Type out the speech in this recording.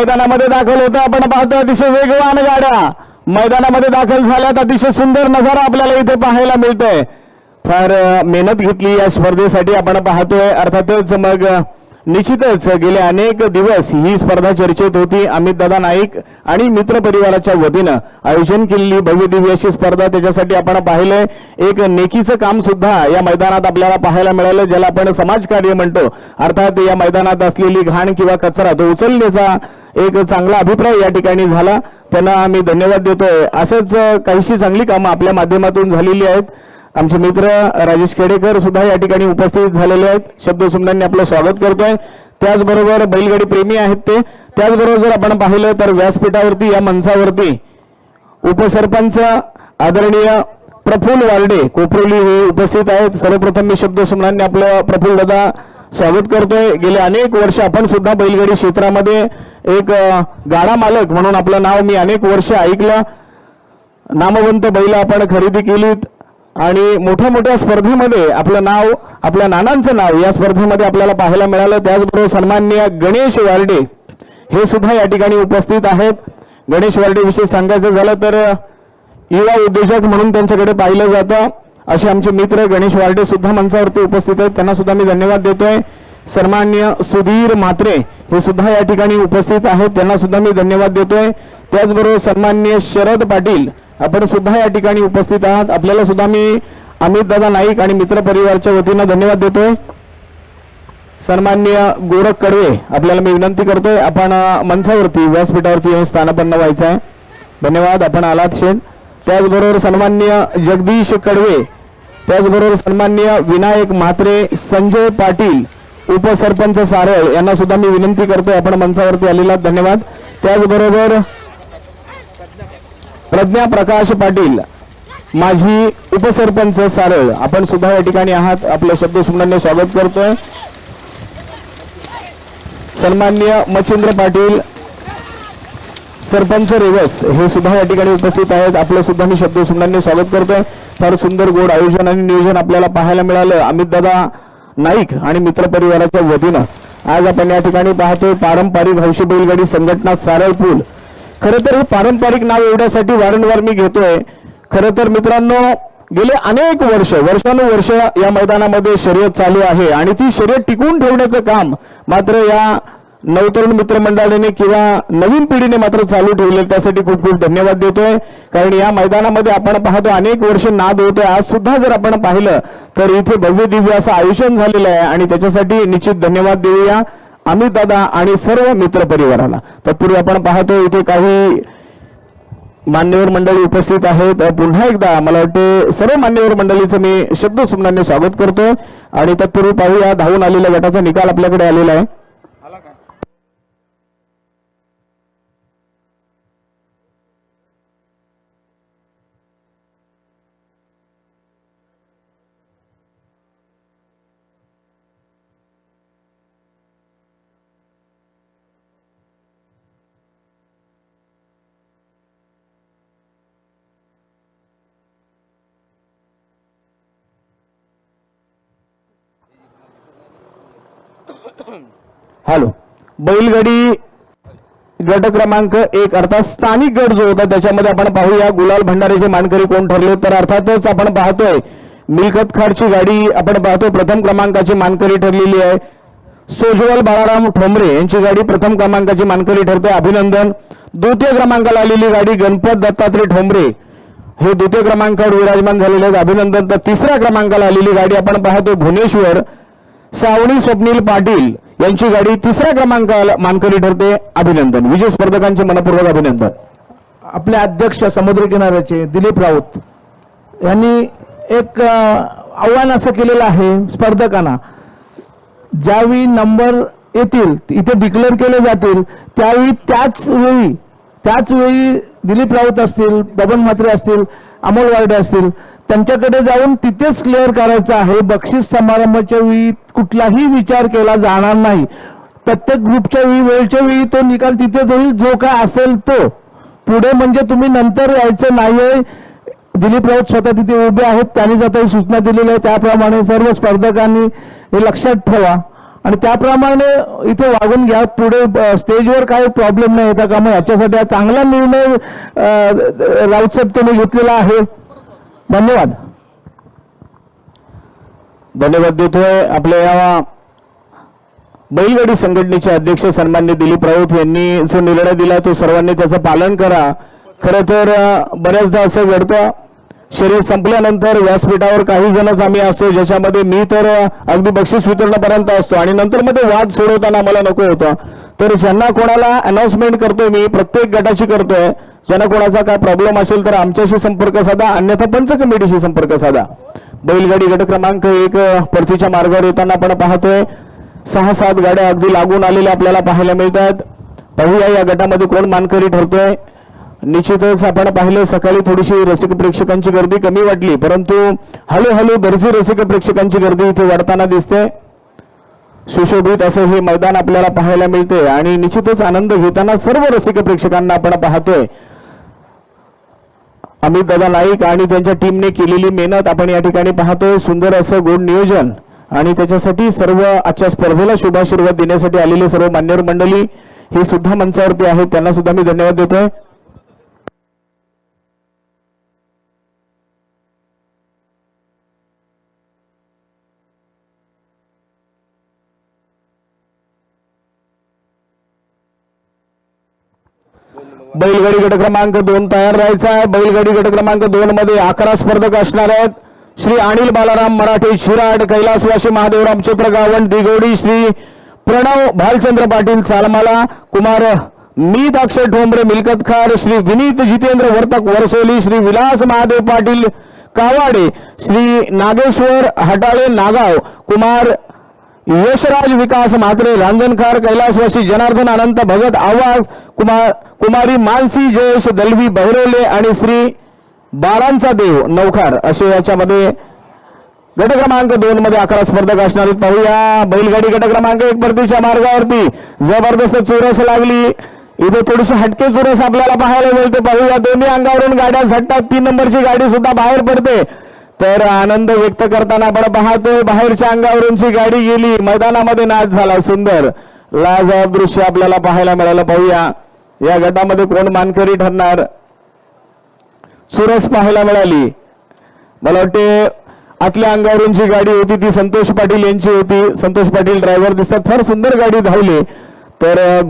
मैदानामध्ये दाखल होतं. आपण पाहतो अतिशय वेगवान गाड्या. मैदानामध्ये दाखल झाल्यात. अतिशय सुंदर नजारा आपल्याला इथे पाहायला मिळतोय. फार मेहनत घेतली या स्पर्धेसाठी आपण पाहतोय. अर्थातच मग निश्चितच गेले अनेक दिवस ही स्पर्धा चर्चेत होती. अमित दादा नाईक आणि मित्र परिवाराच्या वतीनं आयोजन केलेली भव्य दिव्य अशी स्पर्धा त्याच्यासाठी आपण पाहिलंय. एक नेकीचं काम सुद्धा या मैदानात आपल्याला पाहायला मिळालं ज्याला आपण समाजकार्य म्हणतो. अर्थात या मैदानात असलेली घाण किंवा कचरा तो उचलण्याचा एक चांगला अभिप्राय या ठिकाणी झाला. त्यांना आम्ही धन्यवाद देतोय. असंच काहीशी चांगली कामं आपल्या माध्यमातून झालेली आहेत. आमचे मित्र राजेश खेडेकर सुद्धा या ठिकाणी उपस्थित झालेले आहेत. शब्दसुंदांनी आपलं स्वागत करतोय. त्याचबरोबर बैलगाडी प्रेमी आहेत ते. त्याचबरोबर जर आपण पाहिलं तर व्यासपीठावरती या मंचावरती उपसरपंच आदरणीय प्रफुल्ल वार्डे कोपरोली हे उपस्थित आहेत. सर्वप्रथम मी शब्द सुमनांनी आपलं प्रफुल्ल दादा स्वागत करतोय. गेले अनेक वर्ष आपण सुद्धा बैलगाडी क्षेत्रामध्ये एक गाडा मालक म्हणून आपलं नाव मी अनेक वर्ष ऐकलं. नामवंत बैल आपण खरेदी केलीत. आणि मोठ्या मोठ्या स्पर्धेमध्ये आपलं नाव आपल्या नानांचं नाव या स्पर्धेमध्ये आपल्याला पाहायला मिळालं. त्याचबरोबर सन्माननीय गणेश वार्डे हे सुद्धा या ठिकाणी उपस्थित आहेत. गणेश वार्डे विषयी सांगायचं झालं तर युवा उद्योजक म्हणून त्यांच्याकडे पाहिलं जातं. असे आमचे मित्र गणेश वार्डे सुद्धा मंचावरती उपस्थित आहेत. त्यांना सुद्धा मी धन्यवाद देतोय. सन्मान्य सुधीर म्हात्रे हे सुद्धा या ठिकाणी उपस्थित आहेत. त्यांना सुद्धा मी धन्यवाद देतोय. त्याचबरोबर सन्मान्य शरद पाटील आपण सुद्धा या ठिकाणी उपस्थित आहात. आपल्याला सुद्धा मी अमित दादा नाईक आणि मित्र परिवारच्या वतीनं धन्यवाद देतोय. सन्मान्य गोरख कडवे आपल्याला मी विनंती करतोय आपण मंचावरती व्यासपीठावरती येऊन स्थानापन्न व्हायचं आहे. धन्यवाद आपण आलात शेठ त्याचबरोबर सन्मान्य जगदीश कडवे त्याचबरोबर सन्मान्य विनायक म्हात्रे संजय पाटील उपसरपंच सारळ यांना सुद्धा मी विनंती करतोय आपण मंचावरती आलेला धन्यवाद. त्याचबरोबर प्रज्ञा प्रकाश पाटील माझी उपसरपंच सारळ आपण सुद्धा या ठिकाणी आहात. आपल्या शब्द सुमनाने स्वागत करतोय. सन्मान्य मच्छिंद्र पाटील सरपंच रेवस हे सुद्धा या ठिकाणी उपस्थित आहेत. आपलं सुद्धा मी शब्द सुमनांनी स्वागत करतोय. फार सुंदर गोड आयोजन आणि नियोजन आपल्याला पाहायला मिळालं. अमित दादा नाईक आणि मित्र परिवाराच्या वतीनं. आज आपण या ठिकाणी पाहतोय पारंपरिक हौशी बैलगाडी संघटना सारळ पूल खरं तर हे पारंपरिक नाव एवढ्यासाठी वारंवार मी घेतोय. खरं तर मित्रांनो गेले अनेक वर्ष वर्षानुवर्ष या मैदानामध्ये शर्यत चालू आहे आणि ती शर्यत टिकवून ठेवण्याचं काम मात्र या नवतरुण मित्रमंडळाने किंवा नवीन पिढीने मात्र चालू ठेवले त्यासाठी खूप खूप धन्यवाद देतोय. कारण या मैदानामध्ये आपण पाहतो अनेक वर्ष नाद होते आज सुद्धा जर आपण पाहिलं तर इथे भव्य दिव्य असं आयोजन झालेलं आहे आणि त्याच्यासाठी निश्चित धन्यवाद देऊया अमित दादा आणि सर्व मित्र परिवाराला. तत्पूर्वी आपण पाहतो इथे काही मान्यवर मंडळी उपस्थित आहेत. पुन्हा एकदा मला वाटते सर्व मान्यवर मंडळीचं मी शब्द सुमनाने स्वागत करतो आणि तत्पूर्वी पाहूया धावून आलेल्या गटाचा निकाल आपल्याकडे आलेला आहे. हॅलो. बैलगाडी गट क्रमांक एक अर्थात स्थानिक गट जो होता त्याच्यामध्ये आपण पाहूया गुलाल भंडारेचे मानकरी कोण ठरले तर अर्थातच आपण पाहतोय मिल्कत खाडची गाडी आपण पाहतोय. प्रथम क्रमांकाची मानकरी ठरलेली आहे. सोजवल बाळाराम ठोंबरे यांची गाडी प्रथम क्रमांकाची मानकरी ठरते. अभिनंदन. द्वितीय क्रमांकाला आलेली गाडी गणपत दत्तात्रय ठोंबरे. हे द्वितीय क्रमांकावर विराजमान झालेले आहेत. अभिनंदन. तर तिसऱ्या क्रमांकाला आलेली गाडी आपण पाहतो भुवनेश्वर. सावणी स्वप्नील पाटील यांची गाडी तिसऱ्या क्रमांकाला मानकरी ठरते. अभिनंदन. विजय स्पर्धकांचे मनपूर्वक अभिनंदन. आपले अध्यक्ष समुद्रकिनाऱ्याचे दिलीप राऊत यांनी एक आव्हान असं केलेलं आहे स्पर्धकांना. ज्यावेळी नंबर येतील इथे डिक्लेअर केले जातील त्यावेळी त्याच वेळी त्याच वेळी दिलीप राऊत असतील बबन म्हात्रे असतील अमोल वार्डे असतील त्यांच्याकडे जाऊन तिथेच क्लिअर करायचं आहे. बक्षीस समारंभाच्या वेळी कुठलाही विचार केला जाणार नाही. प्रत्येक ग्रुपच्या वेळी वेळच्या वेळी तो निकाल तिथेच होईल जो काय असेल तो. पुढे म्हणजे तुम्ही नंतर यायचं नाहीये. दिलीप राऊत स्वतः तिथे उभे आहेत त्यांनी जाता ही सूचना दिलेली आहे त्याप्रमाणे सर्व स्पर्धकांनी हे लक्षात ठेवा. आणि त्याप्रमाणे इथे वागून घ्या. पुढे स्टेजवर काही प्रॉब्लेम नाही. येता का मग याच्यासाठी हा चांगला निर्णय अ, राऊत साहेब त्यांनी घेतलेला आहे. धन्यवाद. धन्यवाद देतोय. आपल्या या बैलगाडी संघटनेचे अध्यक्ष सन्मान्य दिलीप राऊत यांनी जो निर्णय दिला तो सर्वांनी त्याचं पालन करा. खरं तर बऱ्याचदा असं घडतं. शरीर संपल्यानंतर व्यासपीठावर काही जणच आम्ही असतो ज्याच्यामध्ये मी तर अगदी बक्षीस वितरणापर्यंत असतो आणि नंतर मध्ये वाद सोडवताना मला नको होतं. तर ज्यांना कोणाला अनाउन्समेंट करतोय मी प्रत्येक गटाची करतोय ज्यांना कोणाचा काय प्रॉब्लेम असेल तर आमच्याशी संपर्क साधा अन्यथा पंच कमिटीशी संपर्क साधा. बैलगाडी गट क्रमांक एक परतीच्या मार्गावर येताना आपण पाहतोय सहा सात गाड्या अगदी लागून आलेल्या आपल्याला पाहायला मिळतात. पाहूया या गटामध्ये कोण मानकरी ठरतोय. निश्चितच आपण पाहिलं सकाळी थोडीशी रसिक प्रेक्षकांची गर्दी कमी वाटली परंतु हळूहळू दर्जी रसिक प्रेक्षकांची गर्दी इथे वाढताना दिसते. सुशोभित असं हे मैदान आपल्याला पाहायला मिळते आणि निश्चितच आनंद घेताना सर्व रसिक प्रेक्षकांना आपण पाहतोय. अमित दादा नाईक आणि त्यांच्या टीमने केलेली मेहनत आपण या ठिकाणी पाहतोय. सुंदर असं गोड नियोजन आणि त्याच्यासाठी सर्व आजच्या स्पर्धेला शुभाशीर्वाद देण्यासाठी आलेले सर्व मान्यवर मंडळी हे सुद्धा मंचावरती आहेत. त्यांना सुद्धा मी धन्यवाद देतोय. बैलगाडी गट क्रमांक दोन तयार राहायचा आहे. बैलगाडी गट क्रमांक दोन मध्ये अकरा स्पर्धक असणार आहेत. श्री अनिल बालाराम मराठे शिराड कैलासवासी महादेवराम चित्र गावण दिगोडी श्री प्रणव भालचंद्र पाटील चालमाला कुमार मीत अक्षय ठोंबरे मिलकतखार श्री विनीत जितेंद्र वर्तक वरसोली श्री विलास महादेव पाटील कावाडे श्री नागेश्वर हटाळे नागाव कुमार यशराज विकास म्हात्रे रांजणकार कैलासवासी जनार्दन अनंत भगत आवाज कुमार कुमारी मानसी जयेश दलवी बहरोले आणि श्री बारांचा देव नौखार असे याच्यामध्ये गट क्रमांक दोन मध्ये अकरा स्पर्धक असणार पाहूया. बैलगाडी गट क्रमांक एक परतीच्या मार्गावरती. जबरदस्त चोरस लागली. इथे थोडीशी हटके चोरस आपल्याला पाहायला मिळते. पाहूया. दोन्ही अंगावरून गाड्या झटतात. तीन नंबरची गाडी सुद्धा बाहेर पडते. तर आनंद व्यक्त करताना आपण पाहतोय बाहेरच्या अंगावरूनची गाडी गेली. मैदानामध्ये नाच झाला. सुंदर. लाजवाब दृश्य आपल्याला पाहायला मिळालं. पाहूया. या गटामध्ये कोण मानकरी ठरणार? सुरस पाहायला मिळाली. मला वाटते आतल्या अंगावरून जी गाडी होती ती संतोष पाटील यांची होती. संतोष पाटील ड्रायव्हर दिसतात. फार सुंदर गाडी धावली. तर